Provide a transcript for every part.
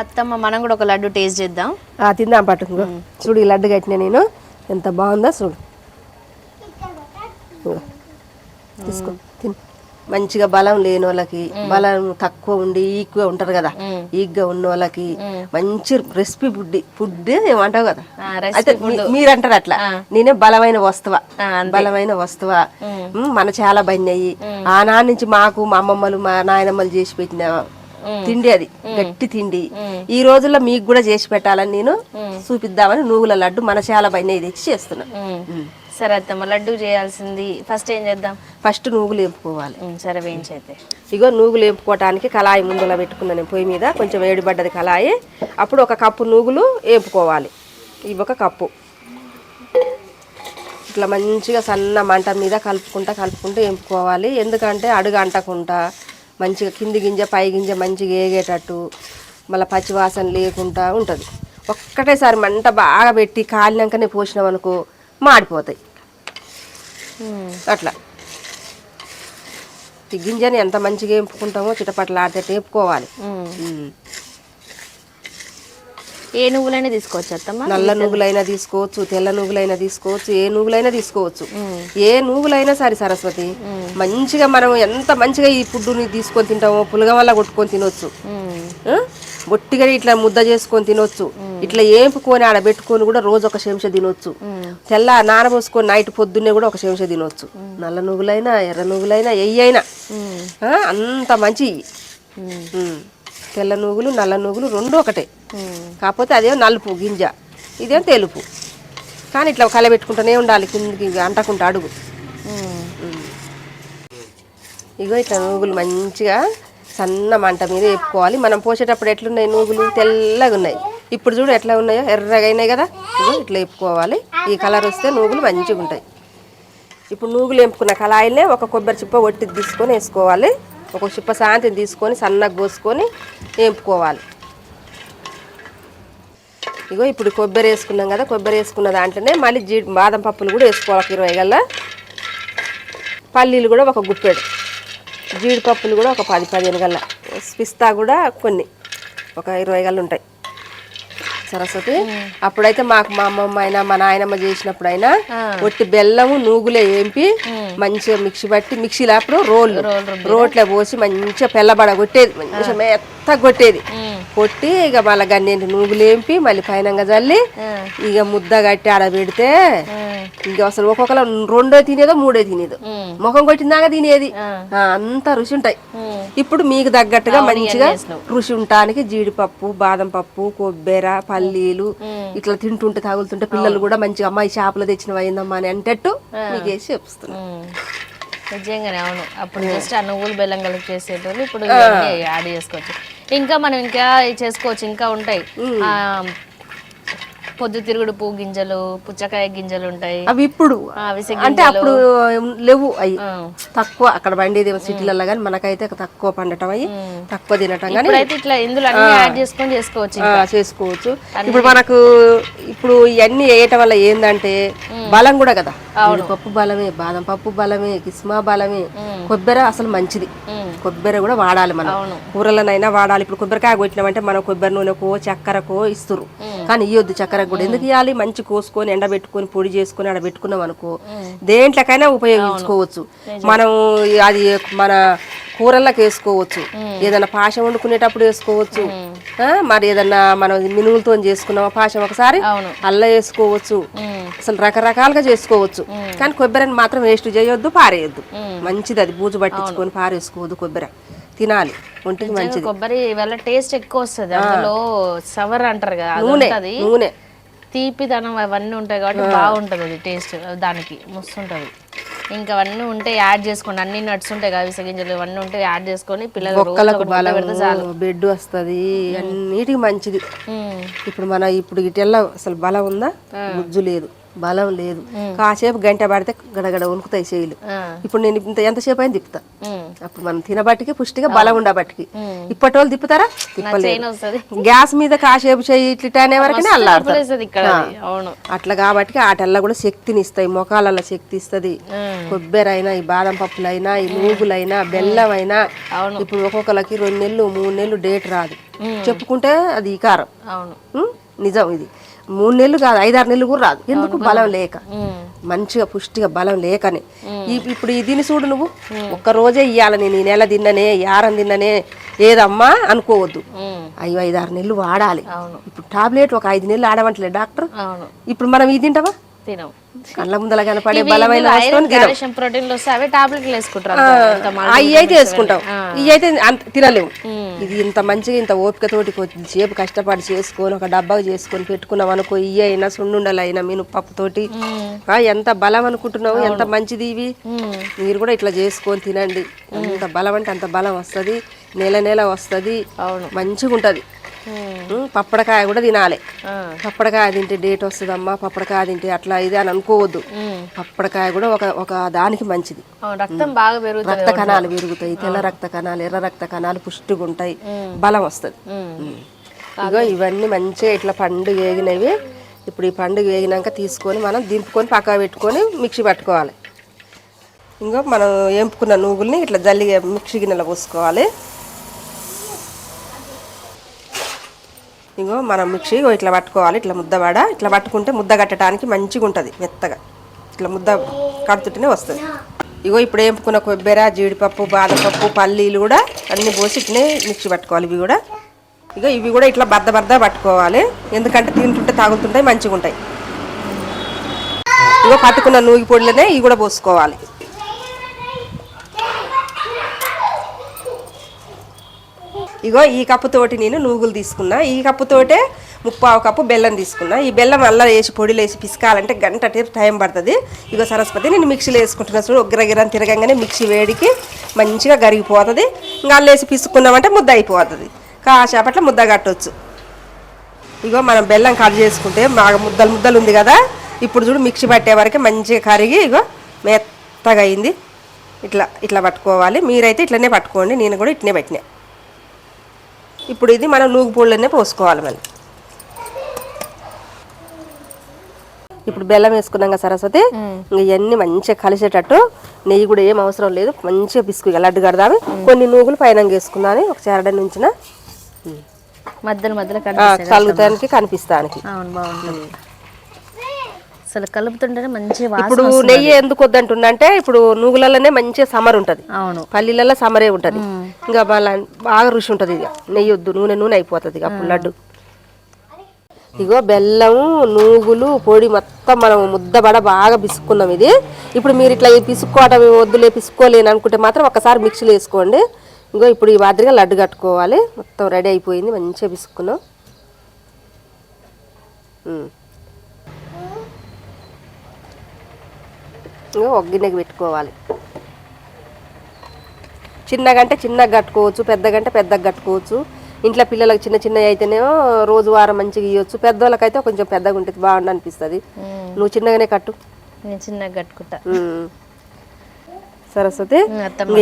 అత్తమ్మ మనం కూడా ఒక లడ్డు టేస్ట్ చేద్దాం. ఆ, తిందాం పట్టు ఇంగో. చూడు ఈ లడ్డు కట్టిన నేను. ఎంత బాగుందో చూడు ఇంగో. తీసుకో తిను మంచిగా బలం లేని వాళ్ళకి బలం తక్కువ ఉండి ఈక్గా ఉంటారు కదా ఈక్గా ఉన్న వాళ్ళకి మంచి రెసిపీ ఫుడ్ ఫుడ్ ఏమంటావు కదా. అయితే మీ- మీరు అంటారు అట్లా. నేనే బలమైన వస్తువా బలమైన వస్తువా. మన చాలా బన్నాయి ఆనాడు నుంచి మాకు మా అమ్మమ్మలు మా నాయనమ్మలు చేసి పెట్టిన తిండి అది గట్టి తిండి. ఈ రోజుల్లో మీకు కూడా చేసి పెట్టాలని నేను చూపిద్దామని నువ్వుల లడ్డు మన చాలా బన్నయ్య తెచ్చి చేస్తున్నా. సరే అత్తమ్మ లడ్డు చేయాల్సింది. ఫస్ట్ ఏం చేద్దాం? ఫస్ట్ నువ్వులు వేపుకోవాలి సరే వేయించైతే. ఇగో నూగులు వేపుకోవటానికి కళాయి ముందులో పెట్టుకున్నా నేను పొయ్యి మీద కొంచెం వేడిపడ్డది కళాయి. అప్పుడు ఒక కప్పు నూగులు వేపుకోవాలి. ఇవి ఒక కప్పు. ఇట్లా మంచిగా సన్న మంట మీద కలుపుకుంటా కలుపుకుంటూ వేపుకోవాలి. ఎందుకంటే అడుగు అంటకుండా మంచిగా కింది గింజ పై గింజ మంచిగా ఏగేటట్టు మళ్ళీ పచ్చివాసన లేకుండా ఉంటుంది. ఒక్కటేసారి మంట బాగా పెట్టి కాలినాకనే పోసినాం అనుకో మాడిపోతాయి. అట్లా. గింజని ఎంత మంచిగా వేపుకుంటామో చిటపట్లు ఆడితే వేపుకోవాలి. ఏ నువ్వులైనా తీసుకోవచ్చు అత్తమ్మ? నల్ల నువ్వులైనా తీసుకోవచ్చు తెల్ల నువ్వులైనా తీసుకోవచ్చు ఏ నువ్వులైనా తీసుకోవచ్చు. ఏ నువ్వులైనా సరే సరస్వతి మంచిగా మనం ఎంత మంచిగా ఈ ఫుడ్ని తీసుకొని తింటామో పులగ వల్ల కొట్టుకొని తినొచ్చు? బొట్టిగా ఇట్లా ముద్ద చేసుకొని తినొచ్చు. ఇట్లా ఏంపుకొని ఆడ పెట్టుకొని కూడా రోజు ఒక శంష తినొచ్చు. తెల్ల నానబోసుకొని నైట్ పొద్దున్నే కూడా ఒక శంష తినొచ్చు. నల్ల నువ్వులైనా ఎర్ర నువ్వులైనా ఎయ్యైనా అంత మంచి. తెల్ల నువ్వులు నల్ల నువ్వులు రెండు ఒకటే. కాకపోతే అదేమో నలుపు గింజ. ఇదేమో తెలుపు. కానీ ఇట్లా కలబెట్టుకుంటూనే ఉండాలి కిందికి అంటకుండా అడుగు. ఇగో ఇట్లా నూగులు మంచిగా సన్న మంట మీద వేపుకోవాలి. మనం పోసేటప్పుడు ఎట్లున్నాయి నూగులు తెల్లగా ఉన్నాయి ఇప్పుడు చూడు ఎట్లా ఉన్నాయో ఎర్రగా అయినాయి కదా. ఇగో ఇట్లా వేపుకోవాలి. ఈ కలర్ వస్తే నూగులు మంచిగా ఉంటాయి. ఇప్పుడు నూగులు వేపుకున్న కళాయిలే ఒక కొబ్బరి చిప్ప ఒట్టి తీసుకొని వేసుకోవాలి. ఒక చిప్ప సాంతిని తీసుకొని సన్నగా కోసుకొని వేపుకోవాలి. ఇగో ఇప్పుడు కొబ్బరి వేసుకున్నాం కదా కొబ్బరి వేసుకున్న దాంట్లోనే మళ్ళీ జీ బాదం పప్పులు కూడా వేసుకోవాలి ఒక ఇరవై గల్లా. పల్లీలు కూడా ఒక గుప్పెడు. జీడిపప్పులు కూడా ఒక పది పదిహేను గల్లా. పిస్తా కూడా కొన్ని. ఒక ఇరవై గల్లు ఉంటాయి. సరస్వతి. అప్పుడైతే మాకు మా అమ్మమ్మ అయినా మా నాయనమ్మ చేసినప్పుడు అయినా ఒట్టి బెల్లము నూగులే ఏంపి మంచిగా మిక్సీ పట్టి మిక్సీలో అప్పుడు రోళ్ళు. రోట్లో పోసి మంచిగా పెళ్ళబడ కొట్టేది మంచిగా మెత్తగా కొట్టేది. కొట్టి ఇక మళ్ళీ గన్నేంటి నూగులు ఏంపి మళ్ళీ పైనంగా చల్లి ఇక ముద్ద కట్టి ఆడ పెడితే. ఇక అసలు ఒక్కొక్కరు రెండో తినేదో మూడో తినేదో. ముఖం కొట్టిందాక తినేది. అంత రుచి ఉంటాయి. ఇప్పుడు మీకు తగ్గట్టుగా మంచిగా. రుచి ఉండటానికి జీడిపప్పు బాదం పప్పు కొబ్బెర పల్లీలు ఇట్లా తింటుంటే తగులుతుంటే పిల్లలు కూడా మంచిగా అమ్మాయి చేపలు తెచ్చిన అయిందమ్మా అని అంటట్టు మీకు వేసి చెప్తున్నా. మ్మ్. నిజంగానే అవును. అప్పుడు జస్ట్ ఆ నువ్వులు బెల్లం కలిపి చేసేటోళ్ళు ఇప్పుడు యాడ్ చేసుకోవచ్చు. ఇంకా మనం ఇంకా చేసుకోవచ్చు ఇంకా ఉంటాయి. పొద్దుతిరుగుడు పువ్వు గింజలు పుచ్చకాయ గింజలు ఉంటాయి. అవి ఇప్పుడు. అంటే అప్పుడు లేవు అవి. తక్కువ అక్కడ పండేది సిటీలలో కానీ మనకైతే తక్కువ పండటం అయ్యి తక్కువ తినటం కానీ ఇట్లా ఇందులో యాడ్ చేసుకొని చేసుకోవచ్చు చేసుకోవచ్చు. ఇప్పుడు మనకు ఇప్పుడు ఇవన్నీ వేయటం వల్ల ఏందంటే బలం కూడా కదా. పప్పు బలమే బాదం పప్పు బలమే కిస్మా బలమే. కొబ్బరి అసలు మంచిది. కొబ్బరి కూడా వాడాలి మనం. కూరలనైనా వాడాలి. ఇప్పుడు కొబ్బరికాయ కొట్టినామంటే మనం కొబ్బరి నూనెకో చక్కెరకో ఇస్తురు కానీ ఇవ్వద్దు చక్కెర కూడా. ఎందుకు ఇవ్వాలి మంచి కోసుకొని ఎండబెట్టుకొని పొడి చేసుకొని ఆడ పెట్టుకున్నాం అనుకో దేంట్లకైనా ఉపయోగించుకోవచ్చు. మనం అది మన కూరల్లోకి వేసుకోవచ్చు. ఏదైనా పాశం వండుకునేటప్పుడు వేసుకోవచ్చు. మరి ఏదన్నా మనం మినుములతో చేసుకున్నామా పాశం ఒకసారి. అల్ల వేసుకోవచ్చు. అసలు రకరకాలుగా చేసుకోవచ్చు. కానీ కొబ్బరిని మాత్రం వేస్ట్ చేయొద్దు పారేయొద్దు. మంచిది అది బూజు పట్టించుకొని పారేసుకోవద్దు కొబ్బరి. తినాలి. ఒంటికి మంచిది. కొబ్బరి వల్ల టేస్ట్ ఎక్కువ వస్తుంది. అందులో సవర్ అంటారు కదా అది నూనె నూనె. తీపిదనం అవన్నీ ఉంటాయి కాబట్టి బాగుంటది అది టేస్ట్ దానికి మస్తు ఉంటది ఇంకా అవన్నీ ఉంటే యాడ్ చేసుకోండి. అన్ని నట్స్ ఉంటాయి కదా అవిసె గింజలు ఇవన్నీ ఉంటే యాడ్ చేసుకొని పిల్లలు రోజు మొక్కలకు ఒకటి ముద్ద పెడితే చాలు. బలం బెడ్ వస్తుంది అన్నిటికి మంచిది. ఇప్పుడు మన ఇప్పుడు ఇటెల్లా అసలు బలం ఉందా? గుజ్జు లేదు. బలం లేదు. కాసేపు గంట పడితే గడగడ వణుకుతాయి చేయిలు. ఇప్పుడు నేను ఇంత ఎంతసేపు అయినా తిప్పుతా. అప్పుడు మనం తినబట్టికి పుష్టిగా బలం ఉండబట్టికి. ఇప్పటి వాళ్ళు తిప్పుతారా? తిప్పలేదు. గ్యాస్ మీద కాసేపు చేయి ఇట్లా అనే వరకునే. అవును. అట్లా కాబట్టి ఆటల్లో కూడా శక్తిని ఇస్తాయి. మొఖాలలో శక్తి ఇస్తుంది. కొబ్బరి అయినా ఈ బాదం పప్పులైనా ఈ నూగులైనా బెల్లం అయినా ఇప్పుడు ఒక్కొక్కరికి రెండు నెలలు మూడు నెలలు డేట్ రాదు. చెప్పుకుంటే అది ఉం? నిజం ఇది. మూడు నెలలు కాదు ఐదారు నెలలు కూడా రాదు. ఎందుకు బలం లేక. మంచిగా పుష్టిగా బలం లేకనే. ఈ- ఇప్పుడు ఈ దీన్ని చూడు నువ్వు. ఒక్క రోజే ఇయ్యాల నేను ఈ నెల తిన్ననే యారం తిన్ననే ఏదమ్మా అనుకోవద్దు. అయ్యో ఐదారు నెలలు వాడాలి. ఇప్పుడు టాబ్లెట్ ఒక ఐదు నెలలు ఆడమంటలే డాక్టర్. ఇప్పుడు మనం ఇది తింటావా తినం కళ్ళ ముందల కనపడే బలమైన ప్రోటీన్లు వస్తే అవే టాబ్లెట్లు వేసుకుంటారు అయితే వేసుకుంటాం. ఇవి అయితే అంత తినలేము. ఇది ఇంత మంచిగా ఇంత ఓపికతోటి కొద్దిసేపు కష్టపడి చేసుకొని ఒక డబ్బా చేసుకొని పెట్టుకున్నాం అనుకో ఇవి అయినా సున్నుండలైనా మినపప్పుతోటి ఆ, ఎంత బలం అనుకుంటున్నావు ఎంత మంచిది ఇవి. మీరు కూడా ఇట్లా చేసుకొని తినండి. ఎంత బలం అంటే అంత బలం వస్తుంది నెల నెల వస్తుంది అవును. మంచిగా ఉంటుంది. పప్పడకాయ కూడా తినాలి. పప్పడకాయ తింటే డేట్ వస్తుందమ్మా పప్పడకాయ తింటే అట్లా ఇది అని అనుకోవద్దు. పప్పడకాయ కూడా ఒక ఒక దానికి మంచిది. రక్తం బాగా పెరుగుతుంది రక్త కణాలు పెరుగుతాయి తెల్ల రక్త కణాలు ఎర్ర రక్త కణాలు పుష్టిగా ఉంటాయి బలం వస్తుంది. ఇగో ఇవన్నీ మంచిగా ఇట్లా పండు వేగినవి ఇప్పుడు ఈ పండు వేగినాక తీసుకొని మనం దింపుకొని పక్క పెట్టుకొని మిక్సీ పట్టుకోవాలి. ఇంకో మనం ఎంపుకున్న నూగుల్ని ఇట్లా జల్లి మిక్సీ గిన్నెలో పోసుకోవాలి. ఇంకో మనం మిక్సీ ఇట్లా పట్టుకోవాలి ఇట్లా ముద్దవాడ. ఇట్లా పట్టుకుంటే ముద్ద కట్టడానికి మంచిగా ఉంటుంది మెత్తగా. ఇట్లా ముద్ద కడుతుంటేనే వస్తుంది. ఇగో ఇప్పుడు ఏంపుకున్న కొబ్బెర జీడిపప్పు బాదపప్పు పల్లీలు కూడా అన్ని పోసి ఇట్లనే మిక్సీ పట్టుకోవాలి ఇవి కూడా. ఇగో ఇవి కూడా ఇట్లా బద్ద బద్ద పట్టుకోవాలి. ఎందుకంటే తింటుంటే తాగుతుంటాయి మంచిగా ఉంటాయి ఇగో పట్టుకున్న నూగి పొడిలోనే ఇవి కూడా పోసుకోవాలి. ఇగో ఈ కప్పుతోటి నేను నూగులు తీసుకున్నా. ఈ కప్పుతోటే ముప్పావు కప్పు బెల్లం తీసుకున్నా. ఈ బెల్లం అల్ల వేసి పొడిలో వేసి పిసకాలంటే గంట టైం టైం పడుతుంది. ఇగో సరస్వతి నేను మిక్సీలో వేసుకుంటున్నా చూడు ఒగ్గరగిరని తిరగంగానే మిక్సీ వేడికి మంచిగా గరిగిపోతుంది ఇంకా అల్లేసి పిసుకున్నామంటే ముద్ద అయిపోతుంది. కాసేపట్ల ముద్ద కట్టొచ్చు. ఇగో మనం బెల్లం కట్ చేసుకుంటే బాగా ముద్దలు ముద్దలు ఉంది కదా. ఇప్పుడు చూడు మిక్సీ పట్టే వరకు మంచిగా కరిగి ఇగో మెత్తగా అయింది. ఇట్లా ఇట్లా పట్టుకోవాలి. మీరైతే ఇట్లనే పట్టుకోండి. నేను కూడా ఇట్లనే పెట్టినా. ఇప్పుడు ఇది మనం నూగు పూలనే పోసుకోవాలి మళ్ళీ. ఇప్పుడు బెల్లం వేసుకున్నాం కదా సరస్వతి ఇంక ఇవన్నీ మంచిగా కలిసేటట్టు నెయ్యి కూడా ఏం అవసరం లేదు మంచిగా పిసుకు లడ్డు కడదాము. కొన్ని నూగులు పైన వేసుకున్నాను ఒక చేరడ నుంచిన. మధ్యలో మధ్యలో కలుగుతానికి కనిపిస్తానికి. అసలు కలుపుతుంటేనే మంచి ఇప్పుడు నెయ్యి ఎందుకు వద్దంటుందంటే ఇప్పుడు నువ్వులలోనే మంచిగా సమర్ ఉంటది. అవును. పల్లీలలో సమరే ఉంటది. ఇంకా బాగా రుచి ఉంటది ఇక. నెయ్యి వద్దు నూనె నూనె అయిపోతుంది అప్పుడు లడ్డు. ఇగో బెల్లం నూగులు పొడి మొత్తం మనం ముద్దబడ బాగా పిసుక్కున్నాం ఇది. ఇప్పుడు మీరు ఇట్లా పిసుక్కోవటం వద్దులే పిసుకోలేను అనుకుంటే మాత్రం ఒకసారి మిక్సీలో వేసుకోండి. ఇంకో ఇప్పుడు ఈ మాదిరిగా లడ్డు కట్టుకోవాలి. మొత్తం రెడీ అయిపోయింది మంచిగా పిసుక్కున్నాం ఉమ్. ఇంకో ఒక గిన్నెకి పెట్టుకోవాలి. చిన్నగంటే చిన్నగా కట్టుకోవచ్చు పెద్దగంటే పెద్దగా కట్టుకోవచ్చు. ఇంట్లో పిల్లలకు చిన్న చిన్నవి అయితేనేమో రోజు వారం మంచిగా ఇవ్వచ్చు పెద్దోళ్ళకైతే కొంచెం పెద్దగా ఉంటుంది బాగుండు అనిపిస్తుంది. ఉమ్. నువ్వు చిన్నగానే కట్టు. నేను చిన్నగా కట్టుకుంటా. సరస్వతి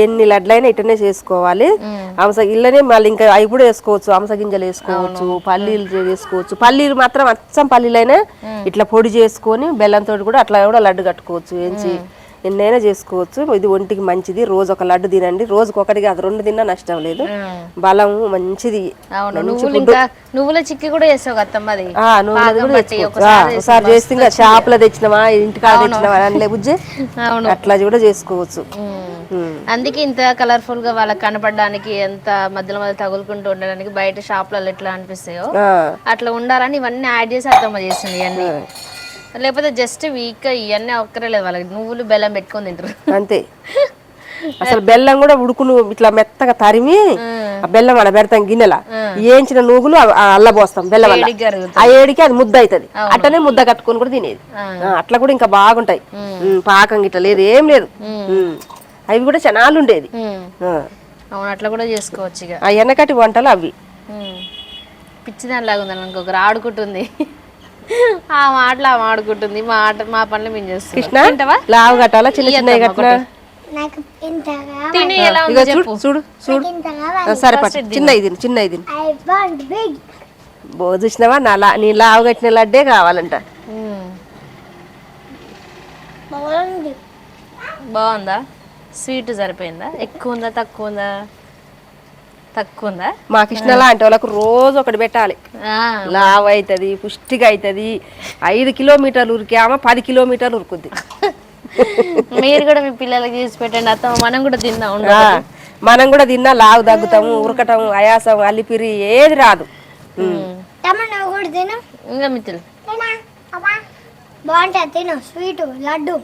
ఎన్ని లడ్లైనా ఇట్టనే చేసుకోవాలి. ఉమ్. అంస ఇళ్ళనే మళ్ళీ ఇంకా అవి కూడా వేసుకోవచ్చు అంస గింజలు వేసుకోవచ్చు పల్లీలు వేసుకోవచ్చు. పల్లీలు మాత్రం అచ్చం పల్లీలైనా ఇట్లా పొడి చేసుకొని బెల్లంతో కూడా అట్లా కూడా లడ్డు కట్టుకోవచ్చు వేయించి ఎన్నైనా చేసుకోవచ్చు. ఇది ఒంటికి మంచిది. రోజు ఒక లడ్డు తినండి. రోజుకి ఒకటి కాదు రెండు తిన్నా నష్టం లేదు. బలం మంచిది. అవును. నువ్వులు ఇంకా నువ్వుల చిక్కి కూడా అది? అది తెచ్చుకోవచ్చు. ఆ, ఒకసారి చేస్తే. షాపులో తెచ్చినవా? ఇంటికాడ తెచ్చినవా? అని బుజ్జి. అట్లా కూడా చేసుకోవచ్చు. అందుకే ఇంత కలర్ఫుల్గా వాళ్ళకి కనపడడానికి ఎంత మధ్యలో మధ్య తగులుకుంటూ ఉండడానికి బయట షాపులలో ఎట్లా అనిపిస్తాయో అట్లా ఉండాలని ఇవన్నీ యాడ్ చేసి అత్తమ్మ చేసింది ఇవన్నీ. లేకపోతే జస్ట్ వీక్ ఇవన్నీ ఒక్కరేలేదు వాళ్ళకి నువ్వులు బెల్లం పెట్టుకొని తింటారు. అంతే. అసలు బెల్లం కూడా ఉడుకును ఇట్లా మెత్తగా తరిమి ఆ. బెల్లం అలా పెడతాం గిన్నెల. ఏంచిన నూగులు ఆ- ఆ అల్ల పోస్తాం బెల్లం. ఆ ఏడికి అది ముద్ద అవుతుంది. అట్టనే ముద్ద కట్టుకొని కూడా తినేది. అట్లా కూడా ఇంకా బాగుంటాయి. పాకం గిట్ల లేదు ఏం లేదు. అవి కూడా చనాలు ఉండేది. అవును అట్లా కూడా చేసుకోవచ్చు ఇక. ఆ వెనకటి వంటలు అవి. ఉమ్. పిచ్చి దానిలాగా ఉంది అనుకో ఆడుకుంటుంది. ఆ మాటలు ఆ మాడుకుంటుంది. మా ఆట మా పనులు మేము చేస్తాం కృష్ణ తింటావా? లావు కట్టాలా? చిన్న చిన్నవి కట్టినా నాకు ఇంతగా తిని ఎలా ఇక ఉంది చూడు చూడు చూడు. ఇంతగా ఆ, సరే పట్టు. చిన్న ఇది. చిన్న ఇది ఐ వాంట్ బిగ్ బో చూసినావా? నా లా నీ లావు కట్టిన లడ్డే కావాలంట. మ్మ్. బాగుంది. బాగుందా? స్వీట్ సరిపోయిందా? ఎక్కువ ఉందా తక్కువ ఉందా? తక్కువ ఉందా మా కృష్ణ లాంటి వాళ్ళకు రోజు ఒకటి పెట్టాలి. ఆ, లావు అవుతుంది పుష్టిగా అవుతుంది ఐదు కిలోమీటర్లు ఉరికామా పది కిలోమీటర్లు ఉరుకుద్ది. మీరు కూడా మీ పిల్లలకి చేసి పెట్టండి. అత్తమ్మ మనం కూడా తిందాం మనం కూడా తిన్నా లావు తగ్గుతాము ఉరకటం ఆయాసం అల్లిపిరి ఏది రాదు. ఇంకా మిత్రులు బాగుంటుంది తిను. స్వీట్ లడ్డు.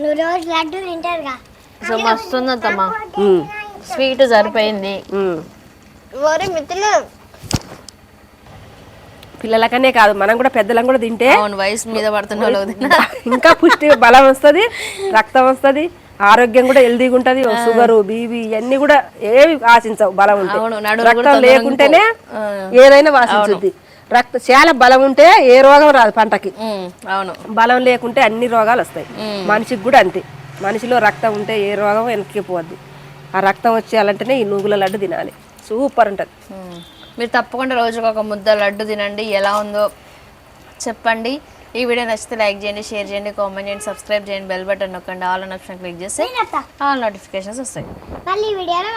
నువ్వు రోజు లడ్డు తింటారుగా. సో స్వీట్ సరిపోయింది. పిల్లలకనే కాదు మనం కూడా పెద్దలం కూడా తింటే అవును వయసు మీద పడుతున్న. ఇంకా పుష్టి బలం వస్తుంది రక్తం వస్తుంది ఆరోగ్యం కూడా హెల్దీగా ఉంటది షుగర్ బీబీ ఇవన్నీ కూడా ఏవి ఆశించవు బలం ఉంటే. అవును, నడుములు కూడా రక్తం లేకుంటేనే. ఏదైనా వాసించుద్ది రక్త చాలా బలం ఉంటే ఏ రోగం రాదు పంటకి. అవును. బలం లేకుంటే అన్ని రోగాలు వస్తాయి. మనిషికి కూడా అంతే. మనిషిలో రక్తం ఉంటే ఏ రోగం వెనక్కి పోద్ది ఆ రక్తం వచ్చేయాలంటేనే ఈ నువ్వుల లడ్డు తినాలి. సూపర్ ఉంటుంది. మీరు తప్పకుండా రోజుకు ఒక ముద్ద లడ్డు తినండి. ఎలా ఉందో చెప్పండి. ఈ వీడియో నచ్చితే లైక్ చేయండి షేర్ చేయండి కామెంట్ చేయండి సబ్స్క్రైబ్ చేయండి బెల్ బటన్ నొక్కండి. ఆల్ అన్ ఆప్షన్ క్లిక్ చేస్తే ఆల్ నోటిఫికేషన్స్ వస్తాయి. మళ్ళీ ఈ వీడియోలో